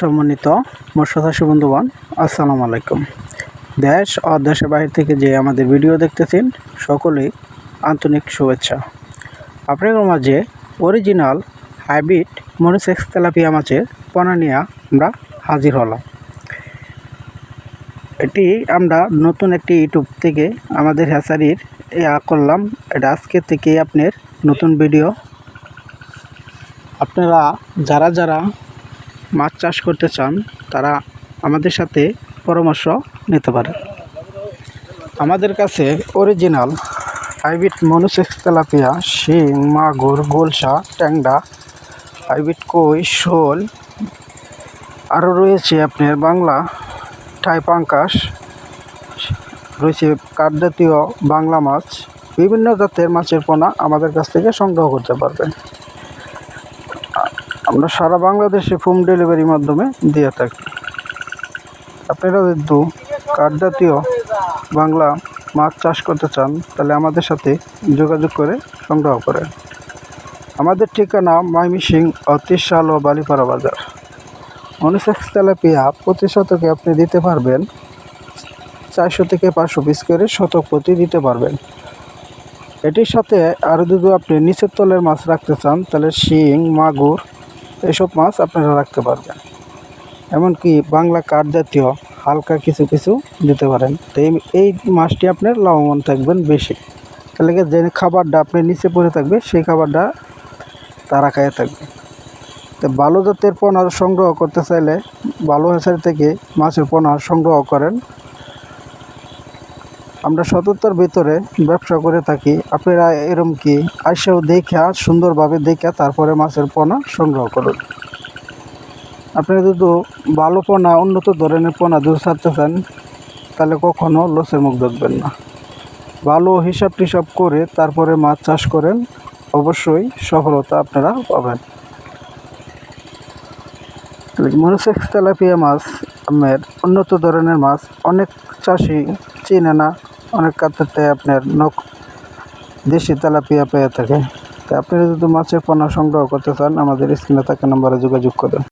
সম্মানিত মৎস্যচাষী বন্ধুগণ আসসালামু আলাইকুম। দেশ ও দেশের বাইরে থেকে যে আমাদের ভিডিও দেখতেছেন, সকলেই আন্তরিক শুভেচ্ছা। আপনাদের মাঝে অরিজিনাল হাইব্রিড মনোসেক্স তেলাপিয়া মাছের পোনা নিয়ে আমরা হাজির হলাম। এটি আমরা নতুন একটি ইউটিউব থেকে আমাদের হ্যাচারির ইয়া করলাম। এটা আজকে থেকে আপনার নতুন ভিডিও। আপনারা যারা যারা মাছ চাষ করতে চান, তারা আমাদের সাথে পরামর্শ নিতে পারে। আমাদের কাছে অরিজিনাল হাইব্রিড মনুসেক্স তেলাপিয়া, শিং, মাগুর, গোলসা, ট্যাংরা, হাইব্রিড কই, শোল, আরও রয়েছে আপনার বাংলা পাঙ্কাস রয়েছে কাঠজাতীয় বাংলা মাছ, বিভিন্ন জাতের মাছের পোনা আমাদের কাছ থেকে সংগ্রহ করতে পারবেন। আমরা সারা বাংলাদেশে হোম ডেলিভারির মাধ্যমে দিয়ে থাকি। আপনারা যদি কাঠ জাতীয় বাংলা মাছ চাষ করতে চান, তাহলে আমাদের সাথে যোগাযোগ করে সংগ্রহ করেন। আমাদের ঠিকানা ময়মিসিং ও তিরশাল ও বালিপাড়া বাজার। মনুসেক্স তেলাপিয়া প্রতি শতকে আপনি দিতে পারবেন, চারশো থেকে পাঁচশো পিস করে শতক প্রতি দিতে পারবেন। এটির সাথে আরও যদি আপনি নিচের তলের মাছ রাখতে চান, তাহলে শিং, মাগুর এসব মাছ আপনারা রাখতে পারবেন। এমনকি বাংলা কাঠ জাতীয় হালকা কিছু কিছু দিতে পারেন। তো এই এই মাছটি আপনার লাভবান থাকবেন বেশি। তাহলে যে খাবারটা আপনার নিচে পড়ে থাকবে, সেই খাবারটা তারা খাইয়ে থাকবে। তো ভালো জাতের পোনা সংগ্রহ করতে চাইলে ভালো হেসারি থেকে মাছের পোনা সংগ্রহ করেন। আমরা সততার ভিতরে ব্যবসা করে থাকি। আপনারা এরম কি? আইসাও দেখা সুন্দরভাবে দেখা তারপরে মাছের পোনা সংগ্রহ করুন। আপনারা যদি ভালো পোনা, উন্নত ধরনের পোনা যদি ছাড়তে চান, তাহলে কখনও লসের মুখ দেখবেন না। ভালো হিসাব টিসাব করে তারপরে মাছ চাষ করেন, অবশ্যই সফলতা আপনারা পাবেন। মনোসেক্স তেলাপিয়া মাছ আপনার উন্নত ধরনের মাছ, অনেক চাষি চিনে না। অনেক কাতারতে আপনার নখ দেশি তেলাপিয়া পেয়ে থাকে। তা আপনি যদি মাছের পণ্য সংগ্রহ করতে চান, আমাদের স্ক্রিনে থাকা নাম্বারে যোগাযোগ করেন।